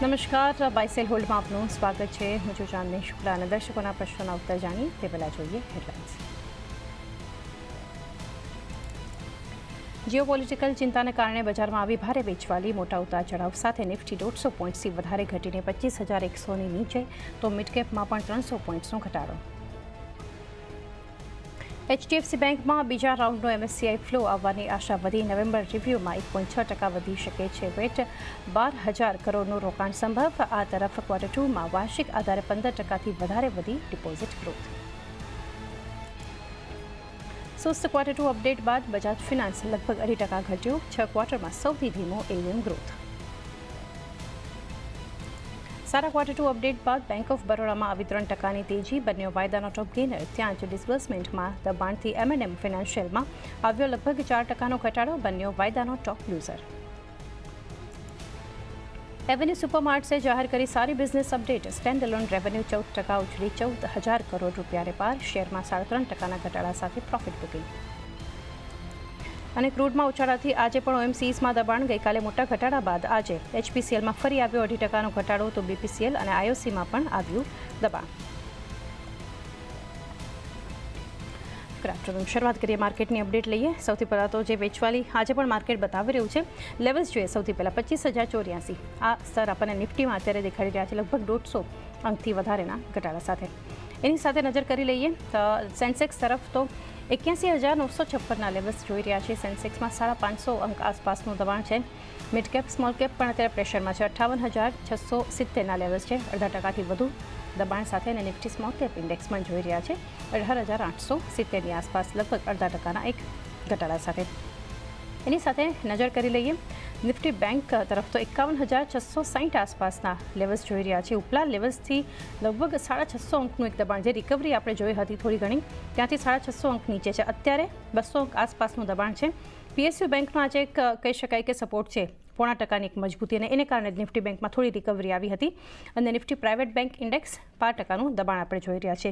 નમસ્કાર, બાયસેલ હોલ્ડમાં આપનું સ્વાગત છે. હું છું ચાંદની શુક્લા અને દર્શકોના પ્રશ્નોના ઉત્તર જાણી તે પહેલાં જોઈએ હેડલાઇન્સ જીઓપોલિટિકલ ચિંતાને કારણે બજારમાં આવી ભારે વેચવાલી, મોટા ઉતાર ચઢાવ સાથે નિફ્ટી દોઢસો પોઈન્ટથી વધારે ઘટીને પચીસ હજાર એકસોની નીચે, તો મિડકેપમાં પણ ત્રણસો પોઈન્ટ્સનો ઘટાડો. એચડીએફસી બેંકમાં બીજા રાઉન્ડનો એમએસસીઆઈ ફ્લો આવવાની આશા વધી. નવેમ્બર રિવ્યુમાં એક પોઈન્ટ છ ટકા વધી શકે છે વેટ. બાર હજાર કરોડનું રોકાણ સંભવ. આ તરફ ક્વાર્ટર ટુમાં વાર્ષિક આધારે પંદર ટકાથી વધારે વધી ડિપોઝિટ ગ્રોથ. સુસ્ત ક્વાર્ટર ટુ અપડેટ બાદ બજાજ ફિનાન્સ લગભગ અઢી ટકા ઘટ્યું. છ ક્વાર્ટરમાં સૌથી ધીમો એવીએમ ગ્રોથ. સારા ક્વાર્ટર ટુ અપડેટ બાદ બેંક ઓફ બરોડામાં આવી ત્રણ ટકાની તેજી બન્યો વાયદાનો ટોપ ગેનર ત્યાં જ ડિસ્બર્સમેન્ટમાં દબાણથી એમએનએમ ફિનાન્શિયલમાં આવ્યો લગભગ ચાર ટકાનો ઘટાડો બન્યો વાયદાનો ટોપ લૂઝર એવન્યુ સુપરમાર્ટ્સે જાહેર કરી સારી business update standalone revenue ચૌદ ટકા ઉછળી ચૌદ હજાર કરોડ રૂપિયાને પાર. શેરમાં સાડા ત્રણ ટકાના ઘટાડા સાથે પ્રોફિટ બુકિંગ અને ક્રૂડમાં ઉછાળાથી આજે પણ ઓએમસીસમાં દબાણ, ગઈકાલે મોટા ઘટાડા બાદ આજે એચપીસીએલમાં ફરી આવ્યો અઢી ટકાનો ઘટાડો, તો બીપીસીએલ અને આઈઓસીમાં પણ આવ્યું દબાણ. ગુડ શરૂઆત કરીએ માર્કેટની અપડેટ લઈએ. સૌથી પહેલાં તો જે વેચવાલી આજે પણ માર્કેટ બતાવી રહ્યું છે. લેવલ્સ જોઈએ, સૌથી પહેલાં પચીસ હજાર ચોર્યાસી. આ સ્તર આપણને નિફ્ટીમાં અત્યારે દેખાડી રહ્યા છે, લગભગ દોઢસો અંકથી વધારેના ઘટાડા સાથે. એની સાથે નજર કરી લઈએ સેન્સેક્સ તરફ તો એક્યાસી હજાર નવસો છપ્પનના લેવલ્સ જોઈ રહ્યા છે. સેન્સેક્સમાં સાડા પાંચસો અંક આસપાસનું દબાણ છે. મિડ કેપ સ્મોલ કેપ પણ અત્યારે પ્રેશરમાં છે. અઠ્ઠાવન હજાર છસો સિત્તેરના લેવલ્સ છે. અડધા ટકાથી વધુ દબાણ સાથે અને નિફ્ટી સ્મોલ કેપ ઇન્ડેક્સ પણ જોઈ રહ્યા છે. અઢાર હજાર આઠસો સિત્તેરની આસપાસ લગભગ અડધા ટકાના એક ઘટાડા સાથે એની સાથે નજર કરી લઈએ. નિફ્ટી બેંક તરફ તો એકાવન હજાર છસો સાહીઠ આસપાસના લેવલ્સ જોઈ રહ્યા છે. ઉપલા લેવલ્સથી લગભગ સાડા છસો અંકનું એક દબાણ જે રિકવરી આપણે જોઈ હતી થોડી ઘણી. ત્યાંથી સાડા છસો અંક નીચે છે. અત્યારે બસો અંક આસપાસનું દબાણ છે. પીએસયુ બેંકનો આજે એક, કહી શકાય કે સપોર્ટ છે. પોણા ટકાની એક મજબૂતી અને એને કારણે નિફ્ટી બેંકમાં થોડી રિકવરી આવી હતી. અને નિફ્ટી પ્રાઇવેટ બેંક ઇન્ડેક્સ બાર ટકાનું દબાણ આપણે જોઈ રહ્યા છે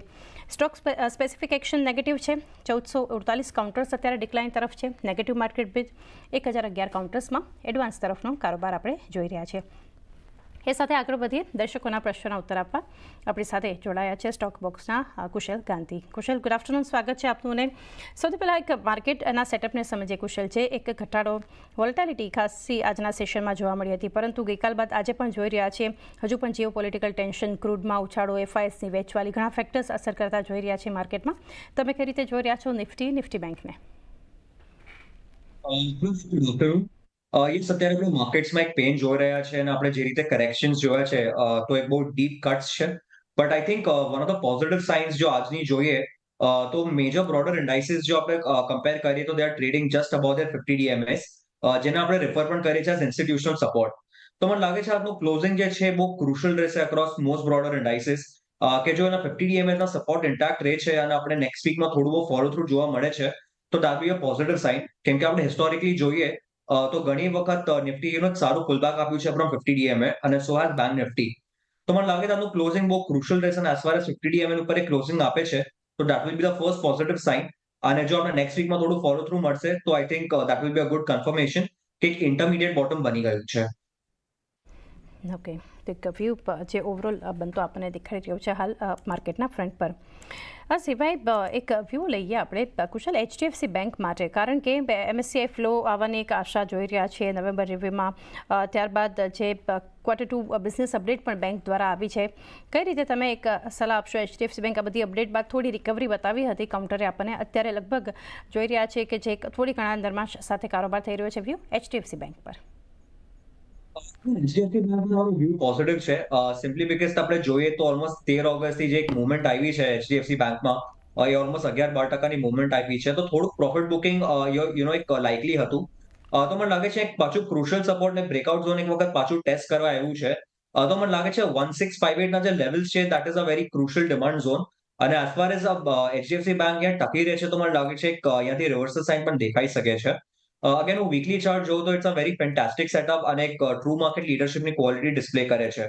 સ્ટોક સ્પેસિફિક એક્શન નેગેટિવ છે. ચૌદસો અડતાલીસ કાઉન્ટર્સ અત્યારે ડિક્લાઇન તરફ છે. નેગેટિવ માર્કેટ બ્રિજ એક હજાર અગિયાર કાઉન્ટર્સમાં એડવાન્સ તરફનો કારોબાર આપણે જોઈ રહ્યા છે એ સાથે આગળ વધીએ દર્શકોના પ્રશ્નોના ઉત્તર આપવા. આપણી સાથે જોડાયા છે સ્ટોક બોક્સના કુશલ ગાંધી. કુશલ ગુડ આફ્ટરનૂન સ્વાગત છે આપનું અને સૌથી પહેલાં એક માર્કેટના સેટઅપને સમજીએ. કુશલ છે એક ઘટાડો વોલ્ટાલિટી ખાસી આજના સેશનમાં જોવા મળી હતી. પરંતુ ગઈકાલ બાદ આજે પણ જોઈ રહ્યા છીએ. હજુ પણ જીઓ પોલિટિકલ ટેન્શન ક્રૂડમાં ઉછાળો એફઆઈએસની વેચવાલી ઘણા ફેક્ટર્સ અસર કરતા જોઈ રહ્યા છે માર્કેટમાં તમે કઈ રીતે જોઈ રહ્યા છો નિફ્ટી નિફ્ટી બેંકને યસ અત્યારે આપણે માર્કેટ્સમાં એક પેન જોઈ રહ્યા છે અને આપણે જે રીતે કરેક્શન્સ જોયા છે તો એક બહુ ડીપ કટ્સ છે. But I think one of the positive signs જો આજની જોઈએ તો મેજર બ્રોડર ઇન્ડાઇસીસ જો આપણે કમ્પેર કરીએ તો they are trading just about their fifty DMAs જેને આપણે રેફર પણ કરીએ છીએ ઇન્સ્ટિટ્યુશનલ સપોર્ટ તો મને લાગે છે આજનું ક્લોઝિંગ જે છે બહુ ક્રુશિયલ રહેશે અક્રોસ મોસ્ટ બ્રોડર ઇન્ડાઇસીસ કે જો એના ફિફ્ટી ડીએમએસ ના સપોર્ટ ઇન્ટેક્ટ રહે છે અને આપણે નેક્સ્ટ વીકમાં થોડું બહુ ફોલો થ્રુ જોવા મળે છે, તો that be a positive sign કેમ કે આપણે હિસ્ટોરિકલી જોઈએ તો ઘણી વખત નિફ્ટી એક સારું પુલબેક આપ્યું છે ફ્રોમ ફિફ્ટી ડીએમએ અને સો હેઝ બેંક નિફ્ટી તો મને લાગે છે આનું ક્લોઝિંગ બહુ ક્રુશિયલ રહેશે અને as far as fifty DMA ઉપર એક ક્લોઝિંગ આપે છે, તો that will be the first positive sign અને જો આપણે નેક્સ્ટ વીકમાં થોડું ફોલો થ્રુ મળશે, તો I think that will be a good confirmation કે એક ઇન્ટરમીડિયેટ બોટમ બની ગયું છે. ઓકે તો એક વ્યૂ જે ઓવરઓલ બનતો આપણને દેખાડી રહ્યો છે હાલ માર્કેટના ફ્રન્ટ પર. આ સિવાય એક વ્યૂ લઈએ આપણે કુશલ એચડીએફસી બેંક માટે. કારણ કે એમએસસીઆઈ ફ્લો આવવાની એક આશા જોઈ રહ્યા છીએ નવેમ્બર રિવ્યુમાં ત્યારબાદ જે ક્વાર્ટર ટુ બિઝનેસ અપડેટ પણ બેંક દ્વારા આવી છે. કઈ રીતે તમે એક સલાહ આપશો એચડીએફસી બેંક આ બધી અપડેટ બાદ થોડી રિકવરી બતાવી હતી કાઉન્ટરે આપણને? અત્યારે લગભગ જોઈ રહ્યા છે કે જે થોડી ઘણા નરમાશ સાથે કારોબાર થઈ રહ્યો છે વ્યૂ એચડીએફસી બેંક પર. મારો વ્યૂ પોઝિટિવ છે. સિમ્પલી બીકોઝ આપણે જોઈએ તો ઓલમોસ્ટ તેર ઓગસ્ટથી જે એક મુવમેન્ટ આવી છે એચડીએફસી બેંકમાં એ ઓલમોસ્ટ અગિયાર બાર ટકાની મુવમેન્ટ આવી છે. તો થોડુંક પ્રોફિટ બુકિંગ યુ નો એક લાઇકલી હતું. તો મને લાગે છે પાછું ક્રુશિયલ સપોર્ટ ને બ્રેકઆઉટ ઝોન એક વખત પાછું ટેસ્ટ કરવા આવ્યું છે. તો મને લાગે છે વન સિક્સ ફાઈવ એટ ના જે લેવલ્સ છે that is a very crucial demand zone અને as far as HDFC bank અહીંયા ટકી રહે છે, તો મને લાગે છે અહીંયાથી રિવર્સલ સાઇન પણ દેખાઈ શકે છે. અગેન હું વીકલી ચાર્ટ જોઉં તો it's a very fantastic setup અને એક ટ્રુ માર્કેટ લીડરશિપની ક્વોલિટી ડિસ્પ્લે કરે છે.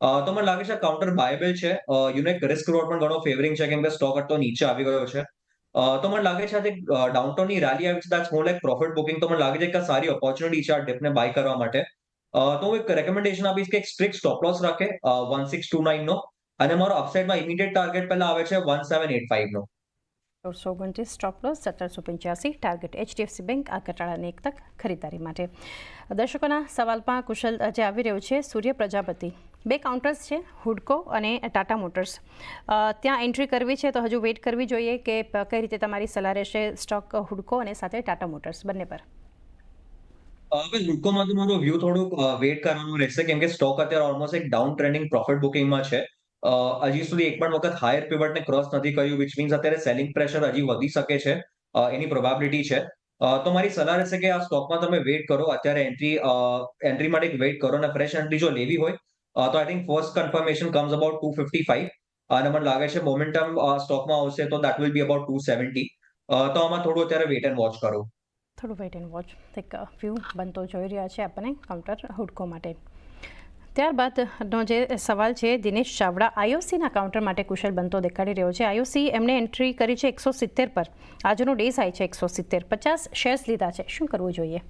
તો મને લાગે છે કાઉન્ટર બાયેબલ છે. યુનિક રિસ્ક રોડ પણ ઘણો ફેવરિંગ છે કેમ કે સ્ટોક તો નીચે આવી ગયો છે. તો મને લાગે છે આજે ડાઉનટાઉનની રેલી આવી છે that's more like profit booking તો મને લાગે છે કે સારી ઓપોર્ચ્યુનિટી છે આ ડિપને બાય કરવા માટે. તો હું એક રેકમેન્ડેશન આપીશ કે એક સ્ટ્રિક્ટ સ્ટોપ લોસ રાખે વન સિક્સ ટુ નાઇન નો. અને મારો અપસાઇડમાં ઇમિડિયેટ ટાર્ગેટ પહેલા આવે છે વન સેવન એટ ફાઈવ નો ઓગણત્રીસ સ્ટોપ સત્તરસો પંચ્યાસી ટાર્ગેટ એચડીએફસી બેંક આ ઘટાડાની એક તક ખરીદારી માટે. દર્શકોના સવાલમાં કુશલ જે આવી રહ્યો છે. સૂર્ય પ્રજાપતિ, બે કાઉન્ટર્સ છે, હુડકો અને ટાટા મોટર્સ ત્યાં એન્ટ્રી કરવી છે તો હજુ વેઇટ કરવી જોઈએ કે કઈ રીતે તમારી સલાહ રહેશે સ્ટોક હુડકો અને સાથે ટાટા મોટર્સ બંને પર? હવે હુડકોમાં તો મારો વ્યૂ થોડુંક વેઇટ કરવાનું રહેશે, કેમ કે સ્ટોક અત્યારે ઓલમોસ્ટ એક ડાઉન ટ્રેન્ડિંગ પ્રોફિટ બુકિંગમાં છે. હજી સુધી એક પણ વખત હાયર પિવટને ક્રોસ નથી કર્યું વિચ મીન્સ અત્યારે સેલિંગ પ્રેશર હજી વધી શકે છે. એની પ્રોબેબિલિટી છે. તો મારી સલાહ રહેશે કે આ સ્ટોકમાં તમે વેઇટ કરો, અત્યારે એન્ટ્રી એન્ટ્રી માટે વેઇટ કરો અને ફ્રેશ એન્ટ્રી જો લેવી હોય તો I think first confirmation comes about two fifty five અને મને લાગે છે. મોમેન્ટમ સ્ટોકમાં આવશે તો that will be about two seventy તો આમાં થોડું અત્યારે વેટ એન્ડ વોચ કરો. થોડું વેઇટ એન્ડ વોચ એક વ્યૂ બનતો જોઈ રહ્યા છે આપણને કાઉન્ટર હુડકો માટે. ત્યારબાદનો જે સવાલ છે, દિનેશ ચાવડા, આઈઓસીના કાઉન્ટર માટે કુશલ બનતો દેખાડી રહ્યો છે. આઈઓસી એમણે એન્ટ્રી કરી છે એકસો સિત્તેર પર. આજનો ડે થાય છે એકસો સિત્તેર. પચાસ શેર્સ લીધા છે. શું કરવું જોઈએ?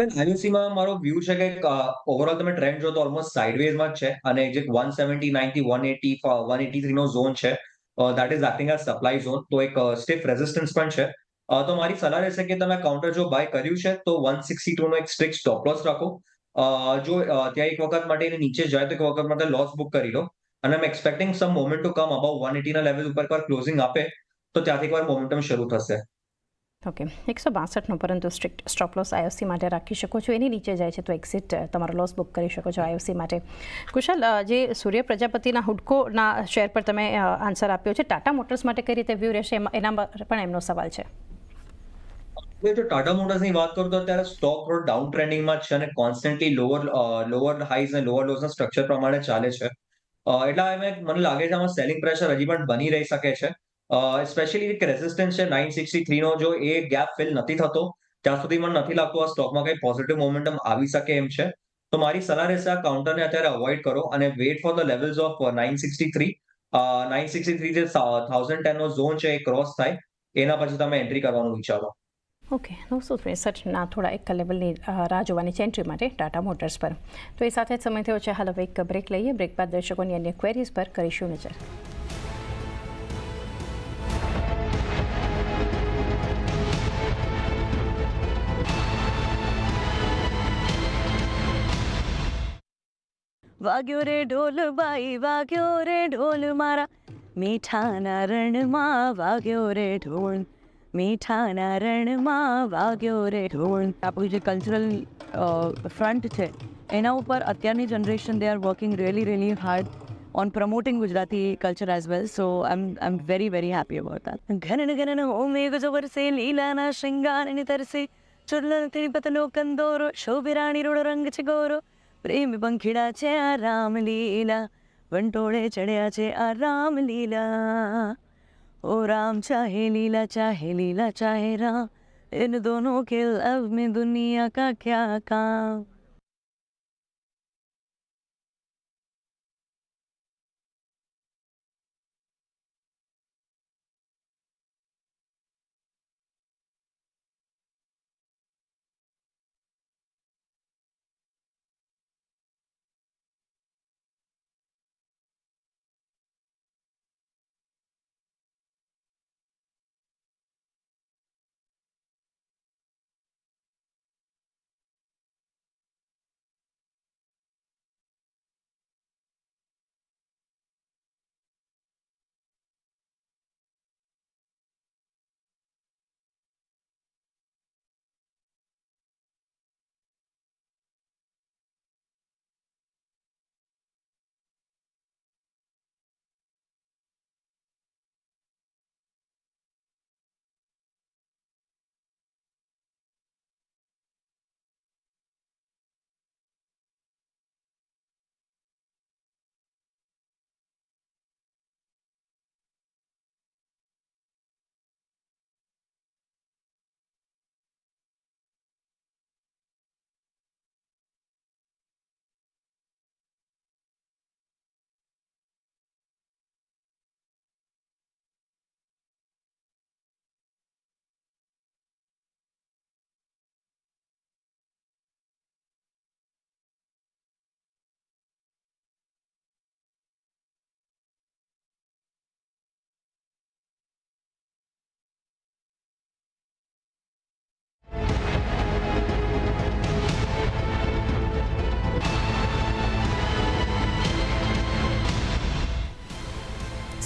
આઈઓસીમાં મારો વ્યૂ છે કે ઓવરઓલ તમે ટ્રેન્ડ જો તો ઓલમોસ્ટ સાઇડવેઝમાં જ છે અને જે one seventy નાઇનથી one eighty one eighty three નો ઝોન છે દેટ ઇઝ એક્ટિંગ આ સપ્લાય ઝોન તો એક સ્ટીફ રેઝિસ્ટન્સ પણ છે. તો મારી સલાહ રહેશે કે તમે કાઉન્ટર જો બાય કર્યું છે, તો વન સિક્સટી ટુ નો એક સ્ટ્રિક્ટ સ્ટોપ લોસ રાખો. જો ત્યાં એક વખત માટે નીચે જાય, તો એક વખત માટે લોસ બુક કરી લો. અને I expecting some moment to come above one એટીના level ઉપર એકવાર ક્લોઝિંગ આપે, તો ત્યાંથી એકવાર મોમેન્ટમ શરૂ થશે. ઓકે એકસો બાસઠનો, પરંતુ સ્ટ્રિક્ટ સ્ટોપ લોસ આઈઓસી માટે રાખી શકો છો. એની નીચે જાય છે, તો એક્ઝિટ તમારો લોસ બુક કરી શકો છો આઈઓસી માટે. કુશલ જે સૂર્ય પ્રજાપતિના હુડકોના શેર પર તમે આન્સર આપ્યો છે ટાટા મોટર્સ માટે કઈ રીતે વ્યૂ રહેશે? એના પણ એમનો સવાલ છે. જો ટાટા મોટર્સની વાત કરું તો અત્યારે સ્ટોક થોડો ડાઉન ટ્રેન્ડિંગમાં છે અને કોન્સ્ટન્ટલી લોઅર લોઅર હાઈઝ અને લોઅર લોઝના સ્ટ્રક્ચર પ્રમાણે ચાલે છે. એટલા મને લાગે છે આમાં સેલિંગ પ્રેશર હજી પણ બની રહી શકે છે. સ્પેશિયલી એક રેઝિસ્ટન્સ છે નાઇન સિક્સટી થ્રી નો, જો એ ગેપ ફિલ નથી થતો, ત્યાં સુધી મને નથી લાગતું આ સ્ટોકમાં કઈ પોઝિટિવ મોમેન્ટમ આવી શકે એમ છે. તો મારી સલાહ રહેશે આ કાઉન્ટરને અત્યારે અવોઇડ કરો અને wait for the levels of nine sixty three nine sixty three જે થાઉઝન્ડ ટેન નો ઝોન છે એ ક્રોસ થાય, એના પછી તમે એન્ટ્રી કરવાનું વિચારો. ઓકે નવસો ત્રેસઠના થોડા એક લેવલની રાહ જોવાની છે એન્ટ્રી માટે ટાટા મોટર્સ પર તો એ સાથે જ સમય થયો છે હાલ હવે એક બ્રેક લઈએ બ્રેક બાદ દર્શકોની અન્ય ક્વેરીઝ પર કરીશું નજર વાગ્યો રે ઢોલ બાઈ, વાગ્યો રે ઢોલ મારા. મીઠાના રણમાં વાગ્યો રે ઢોલ. મીઠાના રણમાં વાગ્યો રે ઢોલ આપણું જે કલ્ચરલ ફ્રન્ટ છે, એના ઉપર અત્યારની generation they are working really really hard Gujarati culture as well so I am I am very very happy about that ઘનન ઘનન મેઘ જો વરસે લીલાના શૃંગારની તરસે. ચુરલન તેની પતનો કંદોરો, શોભિરાણી રોડો રંગ છે ગોરો. પ્રેમ પંખીડા છે આ રામ લીલા, વંટોળે ચડ્યા છે આ રામ ओ राम चाहे लीला चाहे लीला चाहे राम इन दोनों के लव में दुनिया का क्या काम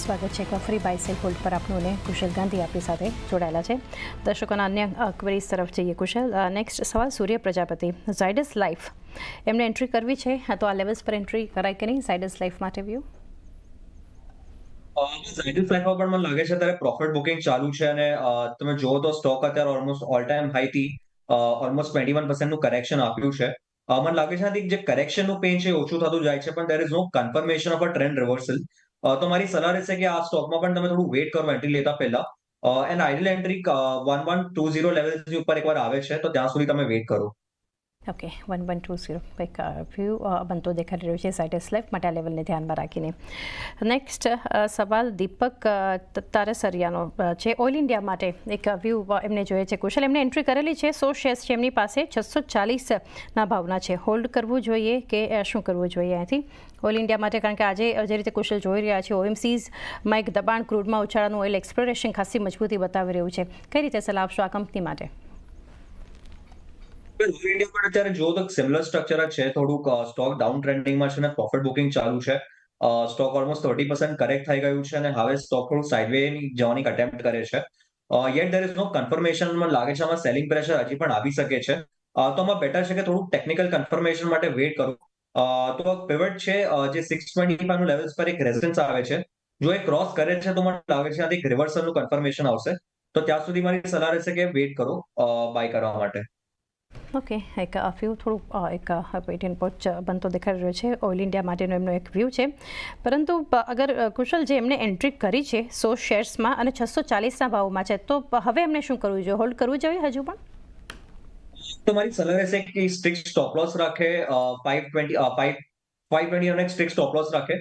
સ્વાગત છે એક ફ્રી બાય સેલ હોલ્ડ પર આપનું અને કુશલ ગાંધી આપણી સાથે જોડાયેલા છે. દર્શકોના અન્ય ક્વેરીઝ તરફ જઈએ કુશલ. નેક્સ્ટ સવાલ સૂર્ય પ્રજાપતિ, ઝાયડસ લાઈફ. એમને એન્ટ્રી કરવી છે. તો આ લેવલ્સ પર એન્ટ્રી કરાય કે નહીં? ઝાયડસ લાઈફ માટે વ્યૂ ઝાયડસ લાઈફમાં પણ મને લાગે છે અત્યારે પ્રોફિટ બુકિંગ ચાલુ છે અને તમે જુઓ તો સ્ટોક અત્યારે ઓલમોસ્ટ ઓલ ટાઈમ હાઈથી ઓલમોસ્ટ ટ્વેન્ટી વન પર્સન્ટનું કરેક્શન આપ્યું છે. મને લાગે છે જે કરેક્શનનું પેન છે ઓછું થતું જાય છે, પણ there is no confirmation of a trend reversal તો મારી સલાહ રહેશે કે આ સ્ટોકમાં પણ તમે થોડું વેઇટ કરો એન્ટ્રી લેતા પહેલા. And ideal entry one one two zero level ઉપર એકવાર આવે છે, તો ત્યાં સુધી તમે વેઇટ કરો. Okay one one two zero કંઈક વ્યૂ બનતો દેખાઈ રહ્યો છે સાઇટસ લાઈફ માટે આ લેવલને ધ્યાનમાં રાખીને નેક્સ્ટ સવાલ દીપક તારસરિયાનો છે ઓઇલ ઇન્ડિયા માટે એક વ્યૂ એમને જોઈએ છે કુશલ એમને એન્ટ્રી કરેલી છે સો શેર્સ છે એમની પાસે છસો ચાલીસના ભાવના છે હોલ્ડ કરવું જોઈએ કે શું કરવું જોઈએ અહીંથી ઓઇલ ઇન્ડિયા માટે કારણ કે આજે જે રીતે કુશલ જોઈ રહ્યા છે ઓએમસીઝમાં એક દબાણ ક્રૂડમાં ઉછાળાનું ઓઇલ એક્સપ્લોરેશન ખાસી મજબૂતી બતાવી રહ્યું છે કઈ રીતે સલાહ આપશો આ કંપની માટે ઇન્ડિયા પણ અત્યારે જો તો સિમિલર સ્ટ્રક્ચર જ છે. થોડુંક સ્ટોક ડાઉન ટ્રેન્ડિંગમાં છે અને પ્રોફિટ બુકિંગ ચાલુ છે. Stock almost thirty percent correct થઈ ગયું છે અને હવે સ્ટોક થોડું સાઇડવે જવાની અટેમ્પ્ટ કરે છે. Yet there is no confirmation લાગે છે આમાં સેલિંગ પ્રેશર હજી પણ આવી શકે છે. તો આમાં બેટર છે કે થોડું ટેકનિકલ કન્ફર્મેશન માટે વેઇટ કરું. તો પેવટ છે જે સિક્સ ટ્વેન્ટી ફાઈવ લેવલ્સ પર એક રેઝિસ્ટન્સ આવે છે. જો એ ક્રોસ કરે છે તો મને લાગે છે આથી એક રિવર્સલનું કન્ફર્મેશન આવશે. તો ત્યાં સુધી મારી સલાહ રહેશે કે વેઇટ કરો બાય કરવા માટે. ઓકે, એક ફ્યુ થોડું એક પેટીએન પોચ બનતો દેખાઈ રહ્યો છે. ઓઇલ ઇન્ડિયા માટેનો એમનો એક વ્યૂ છે. પરંતુ અગર કુશલ જે એમને એન્ટ્રી કરી છે, સો શેર્સમાં અને છસો ચાલીસના ભાવમાં છે, તો હવે એમને શું કરવું જોઈએ? હોલ્ડ કરવું જોઈએ હજુ પણ? તો મારી સલાહ રહેશે કે સ્ટ્રિક્ટ સ્ટોપ લોસ રાખે five twenty five five twenty અને સ્ટ્રિક્ટ સ્ટોપ લોસ રાખે.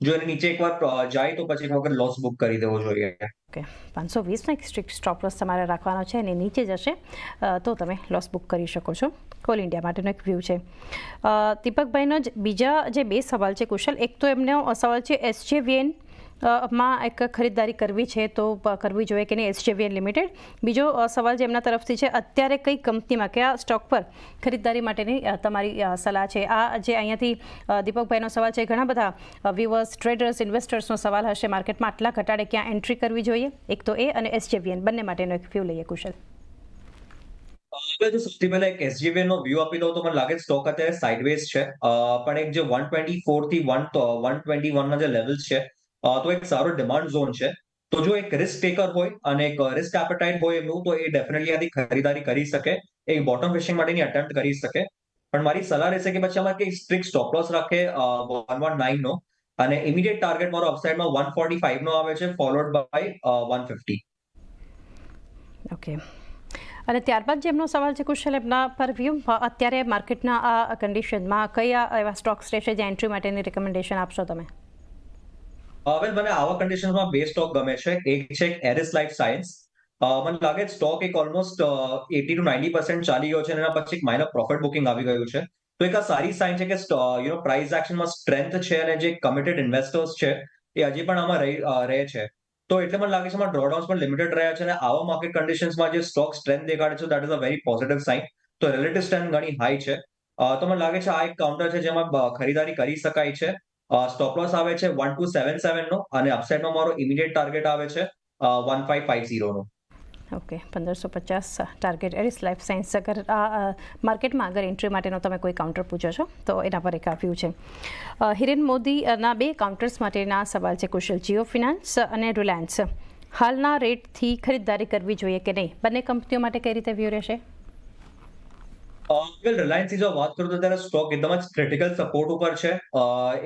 જો એને નીચે એકવાર જાય તો પછી એક લોસ બુક કરી દેવો જોઈએ. ઓકે, પાંચસો વીસનો એક સ્ટ્રિક્ટ સ્ટોપ લોસ તમારે રાખવાનો છે અને નીચે જશે તો તમે લોસ બુક કરી શકો છો. કોલ ઇન્ડિયા માટેનો એક વ્યૂ છે. દીપકભાઈનો જ બીજા જે બે સવાલ છે કુશલ, એક તો એમનો સવાલ છે એસજેવીએન માં એક ખરીદદારી કરવી છે તો કરવી જોઈએ કે નહીં? એસજેવીએન લિમિટેડ. બીજો સવાલ જે એમના તરફથી છે, અત્યારે કઈ કંપનીમાં, કયા સ્ટોક પર ખરીદદારી માટેની તમારી સલાહ છે? આ જે અહીંયાથી દીપકભાઈનો સવાલ છે, ઘણા બધા વ્યુઅર્સ ટ્રેડર્સ ઇન્વેસ્ટર્સનો સવાલ હશે માર્કેટમાં. આટલા ઘટાડે ક્યાં એન્ટ્રી કરવી જોઈએ? એક તો એ અને એસજેવીએન. બંને માટેનો એક વ્યૂ લઈએ, કુશલ. જો સૌથી પહેલા એક એસજીવી નો વ્યૂ આપી દઉં તો મને લાગે સ્ટોક અત્યારે સાઇડવેઝ છે. પણ એક જે વન ટ્વેન્ટી ફોરથી વન વન ટ્વેન્ટી વન ના જે લેવલ્સ છે તો એક સારો ડિમાન્ડ ઝોન છે. તો જો એક રિસ્ક ટેકર હોય અને એક રિસ્ક એપેટાઇટ હોય એમનું, તો એ ડેફિનેટલી આથી ખરીદારી કરી શકે, એ બોટમ ફિશિંગ માટેની અટેમ્પ્ટ કરી શકે. પણ મારી સલાહ રહેશે કે પછી આમાં કે સ્ટ્રિક્ટ સ્ટોપ લોસ રાખે વન વન નાઇન નો. અને ઇમિડિયેટ ટાર્ગેટ મારો અપસાઇડમાં વન ફોર્ટી ફાઈવ નો આવે છે followed by one fifty okay અને ત્યારબાદ જે એમનો સવાલ છે કુશલ એમના પર વ્યૂ અત્યારે માર્કેટના આ કન્ડિશનમાં કયા એવા સ્ટોક્સ રહેશે જે એન્ટ્રી માટેની રિકમેન્ડેશન આપશો તમે? હવે મને આવા કન્ડિશનમાં બે સ્ટોક ગમે છે. એક છે એરિસ લાઈફ સાયન્સ મને લાગે સ્ટોક એક almost eighty to ninety percent ચાલી ગયો છે અને એના પછી એક માઇનર પ્રોફિટ બુકિંગ આવી ગયું છે. તો એક આ સારી સાઇન છે કે યુ નો પ્રાઇસ એક્શનમાં સ્ટ્રેન્થ છે અને જે કમિટેડ ઇન્વેસ્ટર્સ છે એ હજી પણ આમાં રહી રહે છે. તો એટલે મને લાગે છે આમાં ડ્રોડાઉન્સ પણ લિમિટેડ રહ્યા છે અને આવા માર્કેટ કન્ડિશન્સમાં જે સ્ટોક સ્ટ્રેન્થ દેખાડે છે that is a very positive sign તો રિલેટિવ સ્ટ્રેન્થ ઘણી હાઈ છે. તો મને લાગે છે આ એક કાઉન્ટર છે જેમાં ખરીદારી કરી શકાય છે. સ્ટોપ લોસ આવે છે વન ટુ સેવન સેવન નો અને અપસાઇડમાં મારો ઇમિડિયેટ ટાર્ગેટ આવે છે વન ફાઈવ ફાઈવ ઝીરો નો. ઓકે, પંદરસો પચાસ ટાર્ગેટ એરિસ લાઈફ સાયન્સ અગર આ માર્કેટમાં અગર એન્ટ્રી માટેનો તમે કોઈ કાઉન્ટર પૂછો છો, તો એના પર એક આપ્યું છે. હિરેન મોદીના બે કાઉન્ટર્સ માટેના સવાલ છે કુશલ. જીઓ ફિનાન્સ અને રિલાયન્સ હાલના રેટથી ખરીદદારી કરવી જોઈએ કે નહીં? બંને કંપનીઓ માટે કઈ રીતે વ્યૂ રહેશે? વેલ રિલાયન્સની જો વાત કરું તો ત્યારે સ્ટોક એકદમ જ ક્રિટિકલ સપોર્ટ ઉપર છે.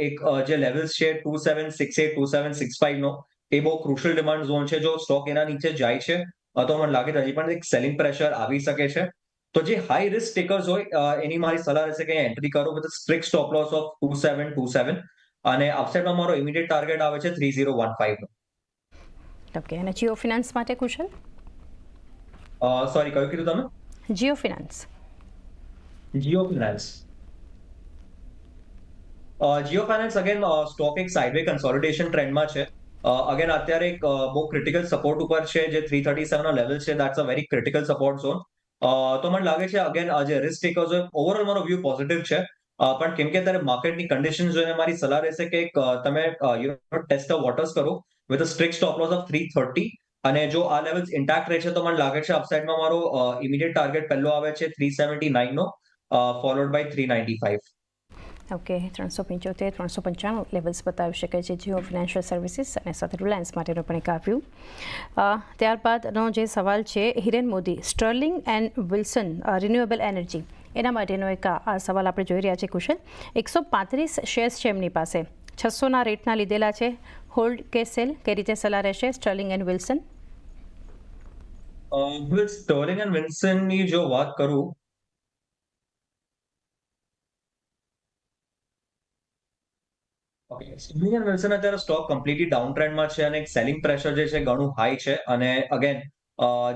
એક જે લેવલ્સ છે two seven six eight two seven six five નો એ બહુ ક્રુશિયલ ડિમાન્ડ ઝોન છે. જો સ્ટોક એના નીચે જાય છે તો મને લાગે છે હજી પણ એક સેલિંગ પ્રેશર આવી શકે છે. તો જે હાઈ રિસ્ક ટેકર્સ હોય એની મારી સલાહ રહેશે કે એન્ટ્રી કરો with strict stop loss of two seven two seven અને અપસાઇડમાં મારો ઇમિડિયેટ ટાર્ગેટ આવે છે થ્રી ઝીરો વન ફાઈવ નો. ઓકે અને જીઓ ફિનાન્સ માટે કુશલ? સોરી કયું કીધું તમે? Jio finance finance Jio finance again stock એક સાઇડવે કન્સોલિડેશન ટ્રેન્ડમાં છે. અગેન અત્યારે એક બહુ ક્રિટિકલ સપોર્ટ ઉપર છે, જે થ્રી થર્ટી સેવન લેવલ છે. That's a very critical support zone તો મને લાગે છે અગેન જે રિસ્ક ટેકર્સ હોય ઓવરઓલ મારો વ્યૂ પોઝિટિવ છે. પણ કેમ કે અત્યારે માર્કેટની કન્ડિશન જોઈને મારી સલાહ રહેશે કે તમે યુ ટેસ્ટ ઓફ વોટર્સ કરો with a strict stop loss of three thirty અને જો આ લેવલ્સ ઇન્ટેક્ટ રહે છે તો મને લાગે છે અપસાઇડમાં મારો ઇમિડિયેટ ટાર્ગેટ પહેલો આવે છે three seventy નાઇનનો followed by three ninety five okay ત્રણસો પંચોતેર ત્રણસો પંચાણું લેવલ્સ બતાવી શકે છે જીઓ ફિનાન્શિયલ સર્વિસીસ અને સાથે રિલાયન્સ માટેનું પણ એક આવ્યું ત્યારબાદનો જે સવાલ છે Hiren Modi Sterling and Wilson renewable energy એના માટેનો એક આ સવાલ આપણે જોઈ રહ્યા છીએ કુશલ. એકસો પાંત્રીસ શેર્સ છે એમની પાસે. છસોના રેટના લીધેલા છે. હોલ્ડ કે સેલ કઈ રીતે સલાહ રહેશે? Sterling and Wilson. Sterling and વિલ્સનની જો વાત કરું એન્ડ વિલ્સન અત્યારે સ્ટોક કમ્પ્લીટલી ડાઉન ટ્રેન્ડમાં છે અને સેલિંગ પ્રેશર જે છે ઘણું હાઈ છે અને અગેન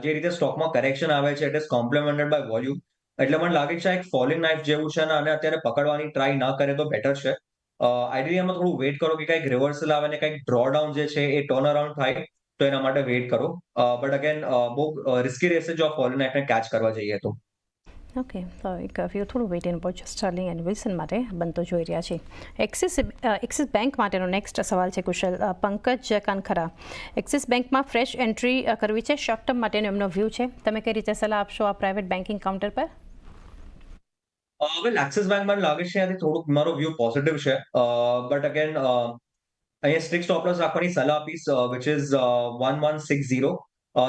જે રીતે સ્ટોકમાં કરેક્શન આવે છે it is complemented by volume એટલે મને લાગે છે એક ફોલિંગ નાઇફ જેવું છે અને અત્યારે પકડવાની ટ્રાય ના કરે તો બેટર છે. આઈડિયલી એમાં થોડું વેઇટ કરો કે કંઈક રિવર્સલ આવે ને કંઈક ડ્રોડાઉન જે છે એ ટર્ન અરાઉન્ડ થાય, તો એના માટે વેઇટ કરો. બટ અગેન બહુ રિસ્કી રહેશે જો ફોલિંગ નાઇફને કેચ કરવા જઈએ તો. ઓકે તો એક વ્યૂ થોડું વેઇટ સ્ટર્લિંગ એન્ડ વિલ્સન માટે બનતો જોઈ રહ્યા છે. એક્સિસ એક્સિસ બેંક માટેનો નેક્સ્ટ સવાલ છે કુશલ. પંકજ કાનખરા એક્સિસ બેંકમાં ફ્રેશ એન્ટ્રી કરવી છે શોર્ટ ટર્મ માટેનો એમનો વ્યૂ છે. તમે કઈ રીતે સલાહ આપશો આ પ્રાઇવેટ બેન્કિંગ કાઉન્ટર પર? વેલ એક્સિસ બેંક લાગે છે ત્યાંથી થોડુંક મારો વ્યૂ પોઝિટિવ છે. બટ અગેન અહીંયા સ્ટ્રિક્ટ સ્ટોપ લોસ રાખવાની સલાહ આપીશ which is one one six zero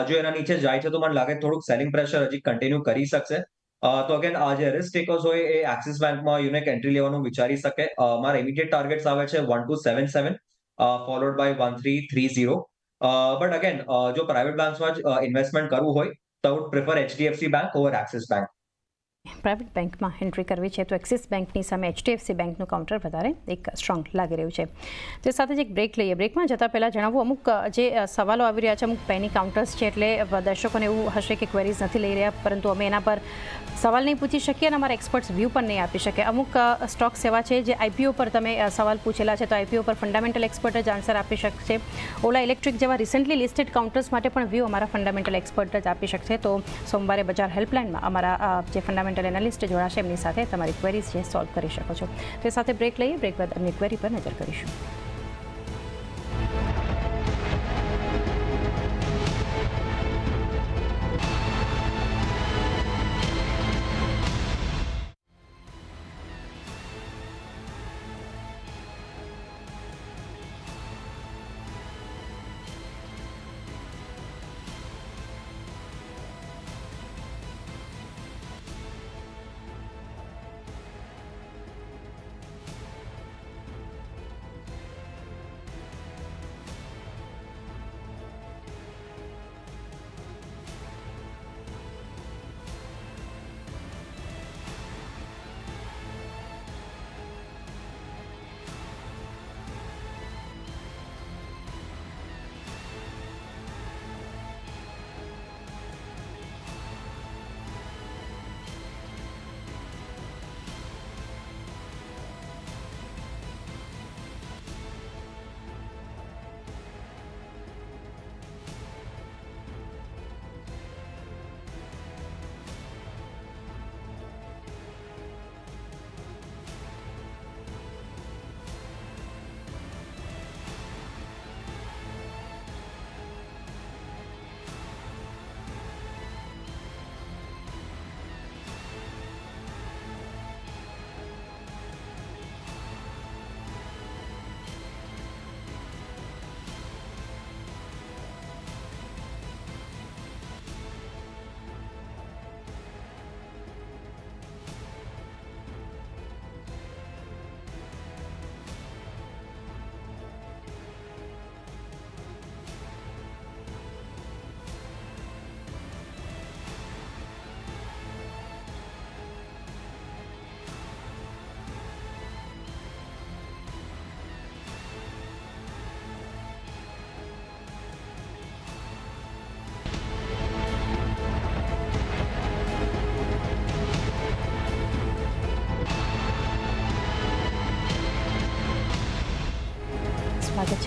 જો એના નીચે જાય છે તો મને લાગે થોડુંક સેલિંગ પ્રેશર હજી કન્ટિન્યુ કરી શકશે. તો અગેન જે રિસ્ક ટેકર્સ હોય એ એક્સિસ બેંકમાં યુનિક એન્ટ્રી લેવાનું વિચારી શકે. મારા ઇમિડિયેટ ટાર્ગેટ્સ આવે છે one two seven seven followed by one three three zero but again જો પ્રાઇવેટ બેંક્સમાં જ ઇન્વેસ્ટમેન્ટ કરવું હોય, તો would prefer HDFC bank over Axis bank private બેંકમાં એન્ટ્રી કરવી છે, તો એક્સિસ બેંકની સામે એચડીએફસી બેંકનું કાઉન્ટર વધારે એક સ્ટ્રોંગ લાગી રહ્યું છે. તે સાથે જ એક બ્રેક લઈએ. બ્રેકમાં જતાં પહેલાં જણાવું, અમુક જે સવાલો આવી રહ્યા છે, અમુક પેની કાઉન્ટર્સ છે એટલે દર્શકોને એવું હશે કે ક્વેરીઝ નથી લઈ રહ્યા, પરંતુ અમે એના પર સવાલ નહીં પૂછી શકીએ અને અમારા એક્સપર્ટ્સ વ્યૂ પણ નહીં આપી શકે. અમુક સ્ટોક સેવા છે જે આઈપીઓ પર તમે સવાલ પૂછેલા છે, તો આઈપીઓ પર ફંડામેન્ટલ એક્સપર્ટ જ આન્સર આપી શકશે. ઓલા ઇલેક્ટ્રિક જેવા રિસન્ટલી લિસ્ટેડ કાઉન્ટર્સ માટે પણ વ્યૂ અમારા ફંડામેન્ટલ એક્સપર્ટ જ આપી શકશે. તો સોમવારે બજાર હેલ્પલાઇનમાં અમારા જે ફંડામેન્ટલ એનાલિસ્ટ જોડાશે. એમની સાથે તમારી ક્વેરીઝ જે સોલ્વ કરી શકો છો. તે સાથે બ્રેક લઈએ. બ્રેક બાદ એમની ક્વેરી પર નજર કરીશું.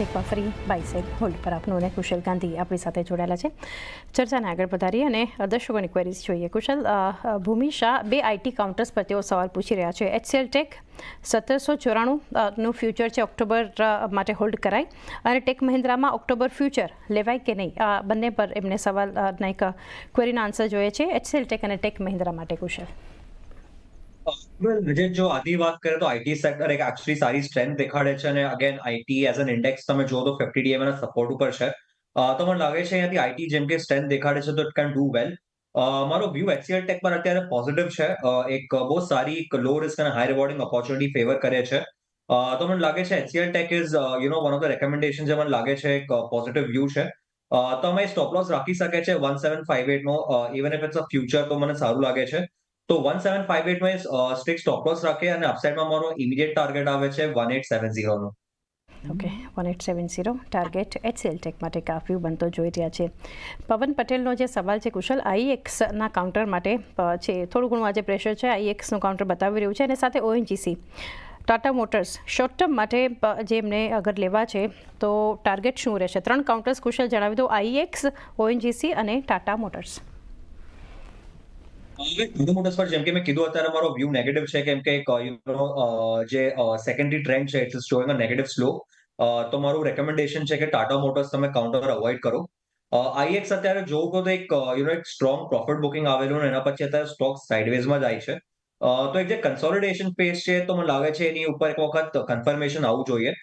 છે એકવાર ફરી હોલ્ડ પર આપનું અને કુશલ ગાંધી આપણી સાથે જોડાયેલા છે. ચર્ચાને આગળ વધારી અને દર્શકોની ક્વેરીઝ જોઈએ. કુશલ ભૂમિ શાહ બે આઈટી કાઉન્ટર્સ પર તેઓ સવાલ પૂછી રહ્યા છે. એચસીએલ ટેક સત્તરસો ચોરાણું નું ફ્યુચર છે ઓક્ટોબર માટે હોલ્ડ કરાય. અને ટેક મહિન્દ્રામાં ઓક્ટોબર ફ્યુચર લેવાય કે નહીં? આ બંને પર એમને સવાલ એક ક્વેરીના આન્સર જોઈએ છે. એચસીએલ ટેક અને ટેક મહિન્દ્રા માટે કુશલ. વેલ જો આની વાત કરીએ તો આઈટી સેક્ટર એક એકચ્યુઅલી સારી સ્ટ્રેન્થ દેખાડે છે અને again IT as an index તમે જો તો ફિફ્ટી ડીએમ ના સપોર્ટ ઉપર છે. તો મને લાગે છે અહીંયાથી આઈટી જેમ કે સ્ટ્રેન્થ દેખાડે છે તો ઇટ કેન ડુ વેલ મારો વ્યૂ એચસીએલ ટેક પર અત્યારે પોઝિટિવ છે. એક બહુ સારી એક લો રિસ્ક અને હાઈ રિવોર્ડિંગ ઓપોર્ચ્યુનિટી ફેવર કરે છે. તો મને લાગે છે HCL tech is you know one of the recommendation જે મને લાગે છે એક પોઝિટિવ વ્યૂ છે. તમે સ્ટોપ લોસ રાખી શકે છે one seven five eight no even if it's a future તો મને સારું લાગે છે. તો વન સેવન ફાઈવ એટમાં સ્ટ્રિક્ટ સ્ટોપ લોસ રાખે અને અપસાઇડમાં મારો ઇમિડિયેટ ટાર્ગેટ આવે છે વન એટ સેવન ઝીરો નો. Okay one eight seven zero target HCL tech માટે કાફી બનતો જોઈ રહ્યા છે. પવન પટેલનો જે સવાલ છે, કુશલ આઈએક્સના કાઉન્ટર માટે છે, થોડું ઘણું આજે પ્રેશર છે આઈએક્સનું કાઉન્ટર બતાવી રહ્યું છે અને સાથે ONGC Tata motors short term માટે જે એમને અગર લેવા છે, તો ટાર્ગેટ શું રહેશે? ત્રણ કાઉન્ટર્સ કુશલ જણાવી દો આઈએક્સ ઓએનજીસી અને ટાટા મોટર્સ ટાટા મોટર્સ પર જેમ કે મેં કીધું, અત્યારે મારો વ્યૂ નેગેટિવ છે, કેમ કે યુ જે સેકન્ડરી ટ્રેન્ડ છે it's showing a negative slow તો મારું રેકમેન્ડેશન છે કે ટાટા મોટર્સ તમે કાઉન્ટર અવોઇડ કરો. આઈએક્સ અત્યારે જોવું તો એક યુ નો એક સ્ટ્રોંગ પ્રોફિટ બુકિંગ આવેલું એના પછી અત્યારે સ્ટોક સાઇડવેઝમાં જાય છે. તો એક જે કન્સોલિડેશન પેજ છે, તો મને લાગે છે એની ઉપર એક વખત કન્ફર્મેશન આવવું જોઈએ.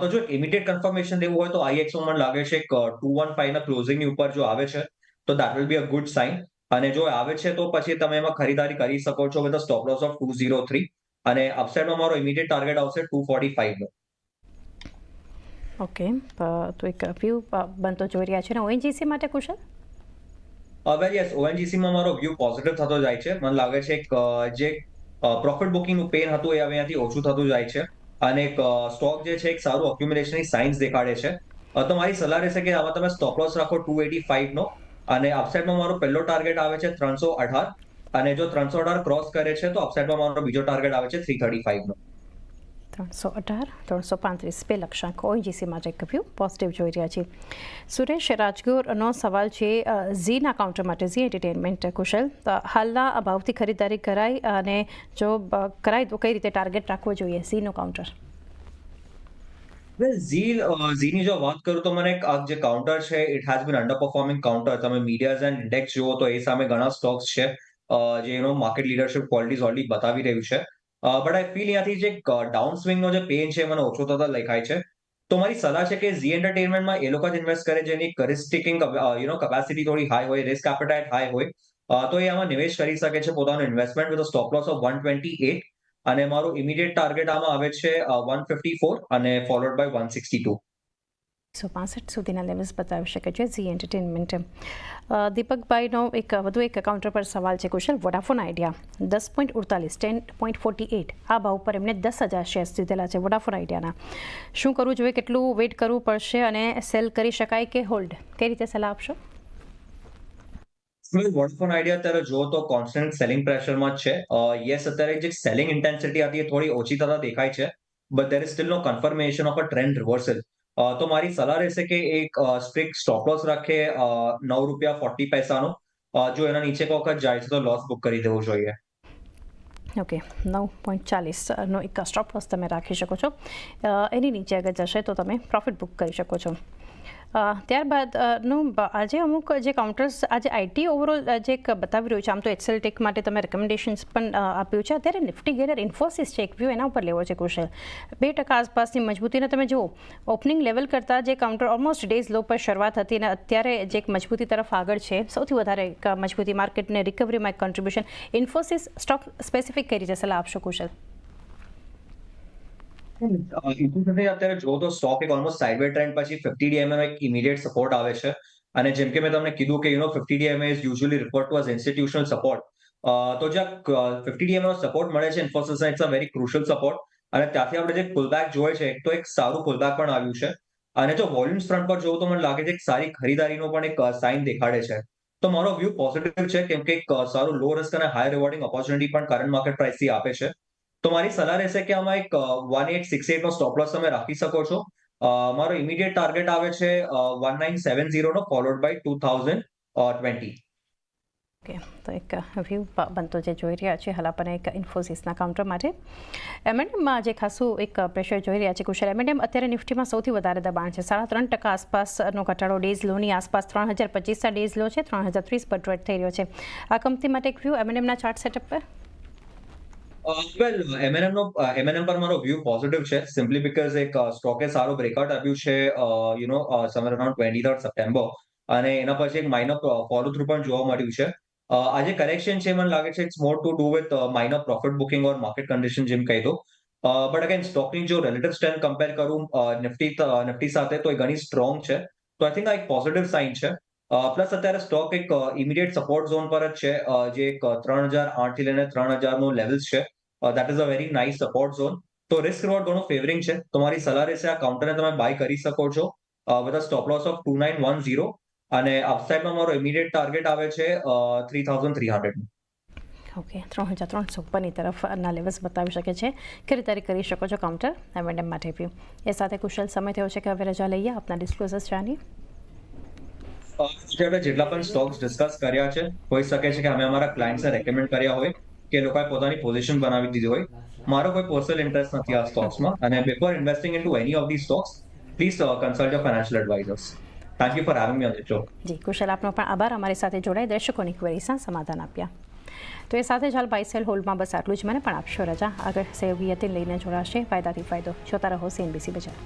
તો જો ઇમિડિયેટ કન્ફર્મેશન લેવું હોય તો આઈએક્સ મને લાગે છે ટુ વન ફાઈવ ના ક્લોઝિંગની ઉપર જો આવે છે, તો that will be a good sign અને જો આવે છે તો પછી તમે એમાં ખરીદારી કરી શકો છો with stop loss of two zero three અને અપસાઇડમાં મારો ઇમિડિયેટ ટાર્ગેટ આવશે ટુ ફોર્ટી ફાઈવનો ઓકે તો એક વ્યૂ બનતો જોઈ રહ્યા છે ને ઓએનજીસી માટે કુશલ? હવે યસ ઓએનજીસીમાં મારો વ્યૂ પોઝિટિવ થતો જાય છે. મને લાગે છે કે જે પ્રોફિટ બુકિંગનું પેન હતું એ હવે અહીંયાથી ઓછું થતું જાય છે. અને એક સ્ટોક જે છે એક સારું અક્યુમ્યુલેશનની સાઇન્સ દેખાડે છે. તો મારી સલાહ રહેશે કે આમાં તમે સ્ટોપ લોસ રાખો ટુ એટી ફાઈવ નો. અને અપસાઇડમાં મારો પહેલો ટાર્ગેટ આવે છે ત્રણસો અઢાર. અને જો ત્રણસો અઢાર ક્રોસ કરે છે, તો અપસાઇડમાં મારો બીજો ટાર્ગેટ આવે છે થ્રી થર્ટી ફાઈવનો ત્રણસો અઢાર, ત્રણસો પાંત્રીસ, બે લક્ષાંક. ઓઈજીસીમાં એક વ્યૂ પોઝિટિવ જોઈ રહ્યા છીએ. સુરેશ રાજગોરનો સવાલ છે ઝીના કાઉન્ટર માટે ઝી એન્ટરટેનમેન્ટ કુશલ. હાલના ભાવથી ખરીદારી કરાય અને જો કરાય તો કઈ રીતે ટાર્ગેટ રાખવો જોઈએ? ઝીનો કાઉન્ટર વેલ ઝી ઝીની જો વાત કરું તો મને જે કાઉન્ટર છે it has been under performing counter તમે મીડિયાઝ એન્ડ ઇન્ડેક્સ જુઓ તો એ સામે ઘણા સ્ટોક્સ છે જે એનો માર્કેટ લીડરશિપ ક્વોલિટીઝ ઓલરેડી બતાવી રહ્યું છે. બટ આઈ ફીલ અહીંયાથી જે ડાઉન સ્વિંગનો જે પેન છે મને ઓછો થતા લખાય છે. તો મારી સલાહ છે કે ઝી એન્ટરટેનમેન્ટમાં એ લોકો જ ઇન્વેસ્ટ કરે જેની રિસ્ક યુ નો કેપેસિટી થોડી હાઈ હોય રિસ્ક એપેટાઇટ હાઈ હોય તો એ આમાં નિવેશ કરી શકે છે પોતાનું investment with stop loss of one twenty eight અને મારું ઇમિડિયેટ ટાર્ગેટ આમાં આવે છે વન ફિફ્ટી ફોર અને ફોલોડ બાય વન સિક્સટી સો પાસઠ સુધીના લેવલ્સ બતાવી શકે છે ઝી એન્ટરટેનમેન્ટ દીપકભાઈનો એક વધુ એક કાઉન્ટર પર સવાલ છે કુશલ વોડાફોન આઈડિયા દસ પોઈન્ટ ઉડતાલીસ ટેન પોઈન્ટ ફોર્ટી એટ આ ભાવ પર એમને દસ હજાર શેર્સ લીધેલા છે વોડાફોન આઈડિયાના શું કરવું જોઈએ, કેટલું વેઇટ કરવું પડશે અને સેલ કરી શકાય કે હોલ્ડ કઈ રીતે સલાહ આપશો? વોડફોન આઈડિયા અત્યારે જો તો કોન્સ્ટન્ટ સેલિંગ પ્રેશરમાં જ છે. યસ અત્યારે જે સેલિંગ ઇન્ટેન્સિટી હતી એ થોડી ઓછી થતા દેખાય છે but there is still no confirmation of a trend reversal તો મારી સલાહ રહેશે કે એક સ્ટ્રિક્ટ સ્ટોપ લોસ રાખે નવ રૂપિયા ફોર્ટી પૈસાનો. જો એના નીચે કોઈ વખત જાય છે તો લોસ બુક કરી દેવો જોઈએ. ઓકે નવ પોઈન્ટ ચાલીસનો એક સ્ટોપ લોસ તમે રાખી શકો છો. એની નીચે આગળ જશે તો તમે પ્રોફિટ બુક કરી શકો છો. ત્યારબાદનું આજે અમુક જે કાઉન્ટર્સ આજે આઈટી ઓવરઓલ જે બતાવી રહ્યું છે, આમ તો એક્સેલ ટેક માટે તમે રેકમેન્ડેશન્સ પણ આપ્યું છે. અત્યારે નિફ્ટી ગેરર ઇન્ફોસિસ છે, એક વ્યૂ એના ઉપર લેવો છે કુશલ. બે ટકા આસપાસની મજબૂતીને તમે જુઓ ઓપનિંગ લેવલ કરતાં જે કાઉન્ટર ઓલમોસ્ટ ડેઝ લો પર શરૂઆત હતી અને અત્યારે જે એક મજબૂતી તરફ આગળ છે, સૌથી વધારે મજબૂતી માર્કેટને રિકવરીમાં એક કોન્ટ્રીબ્યુશન ઇન્ફોસિસ સ્ટોક સ્પેસિફિક કઈ રીતે સલાહ આપશો કુશલ. ઇન્ટુ અત્યારે જો તો સ્ટોક એક ઓલમોસ્ટ સાઇડવે ટ્રેન્ડ પછી ફિફ્ટી ડીએમએ એક ઇમિડિયેટ સપોર્ટ આવે છે. અને જેમ કે મેં તમને કીધું કે you know fifty DMA is usually refer to as institutional support તો જ્યાં ફિફ્ટી ડીએમએ નો સપોર્ટ મળે છે Infosys it's a very crucial support અને ત્યાંથી આપણે જે પુલબેક જોઈએ છે એક તો એક સારું પુલબેક પણ આવ્યું છે. અને જો વોલ્યુમ્સ ફ્રન્ટ પર જોવું તો મને લાગે છે એક સારી ખરીદારીનો પણ એક સાઇન દેખાડે છે. તો મારો વ્યૂ પોઝિટિવ છે, કેમ કે એક સારું લો રિસ્ક અને હાઈ રિવોર્ડિંગ ઓપોર્ચ્યુનિટી પણ કરંટ માર્કેટ પ્રાઇસથી આપે છે. તો મારી સલાહ રહેશે કે આમાં એક વન એટ સિક્સ એટ નો સ્ટોપ લોસ તમે રાખી શકો છો. મારો ઇમિડિયેટ ટાર્ગેટ આવે છે one nine seven ઝીરોનો followed by two thousand twenty okay, તો એક વ્યૂ બનતો જે જોઈ રહ્યા છે, હાલ આપણને એક ઇન્ફોસિસના કાઉન્ટર માટે. એમએનએમમાં આજે ખાસું એક પ્રેશર જોઈ રહ્યા છે કુશલ એમએનએમ અત્યારે નિફ્ટીમાં સૌથી વધારે દબાણ છે. સાડા ત્રણ ટકા આસપાસનો ઘટાડો ડેઝ લોની આસપાસ, ત્રણ હજાર પચીસના ડેઝ લો છે, ત્રણ હજાર ત્રીસ પર ટ્રેડ થઈ રહ્યો છે. આ કંપની માટે એક વ્યૂ એમએનએમના ચાર્ટ સેટઅપ પર. વેલ એમએનએમ નો એમએનએમ પર મારો વ્યૂ પોઝિટિવ છે સિમ્પલી બીકોઝ એક સ્ટોકે સારો બ્રેકઆઉટ આપ્યું છે you know somewhere around twenty third September અને એના પછી એક માઇનર ફોલો થ્રુ પણ જોવા મળ્યું છે. આજે કરેક્શન છે, મને લાગે છે it's more to do with minor profit booking or market condition જેમ કહી દો બટ અગેન સ્ટોકની જો રિલેટિવ સ્ટ્રેન્થ કમ્પેર કરું નિફ્ટી નિફ્ટી સાથે, તો એ ઘણી સ્ટ્રોંગ છે. તો આઈ થિંક આ એક પોઝિટિવ સાઇન છે. પ્લસ અત્યારે સ્ટોક એક ઇમિડિયેટ સપોર્ટ ઝોન પર જ છે. જે એક ત્રણ હજાર આઠથી લઈને ત્રણ હજારનું લેવલ્સ છે that is a very nice support zone તો રિસ્ક રિવોર્ડ ઘણું ફેવરિંગ છે. તમારી સલાહ રહેશે આ કાઉન્ટરને તમે બાય કરી શકો છો. With stop loss of two nine one zero અને અપસાઇડમાં મારો ઇમિડિયેટ ટાર્ગેટ આવે છે three thousand three hundred okay ત્રણ હજાર ત્રણસો ઉપરની તરફના લેવલ્સ બતાવી શકે છે. ખરીદારી કરી શકો છો કાઉન્ટર એમએનએમ માટે વ્યૂ એ સાથે કુશલ સમય થયો છે કે હવે રજા લઈએ? આપના ડિસ્ક્લોઝર્સ જાણીએ. આપણે જેટલા પણ સ્ટોક્સ ડિસ્કસ કર્યા છે, હોઈ શકે છે કે અમે અમારા ક્લાયન્ટ્સને રેકમેન્ડ કર્યા હોય કે લોકોએ પોતાની પોઝિશન બનાવી દીધી હોય. મારો કોઈ પર્સનલ ઇન્ટરેસ્ટ નથી આ સ્ટોક્સમાં અને before investing into any of the stocks please consult your financial advisers thank you for having me on the show ji, Kushal, આપનો પણ આભાર. અમારી સાથે જોડાઈ દર્શકોની ક્વેરીસના સમાધાન આપ્યા. તો એ સાથે જ હાલ બાયસેલ હોલ્ડમાં બસ આટલું જ. મને પણ આપશો રજા. આગળ સેવિયતે લઈને જોડાશે. ફાયદાથી ફાયદો. જોતા રહો સીએનબીસી બજાર.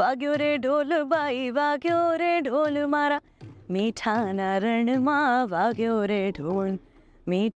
વાગ્યો રે ઢોલ બાઈ વાગ્યો રે ઢોલ મારા. મીઠાના રણમાં વાગ્યો રે ઢોલ. મીઠ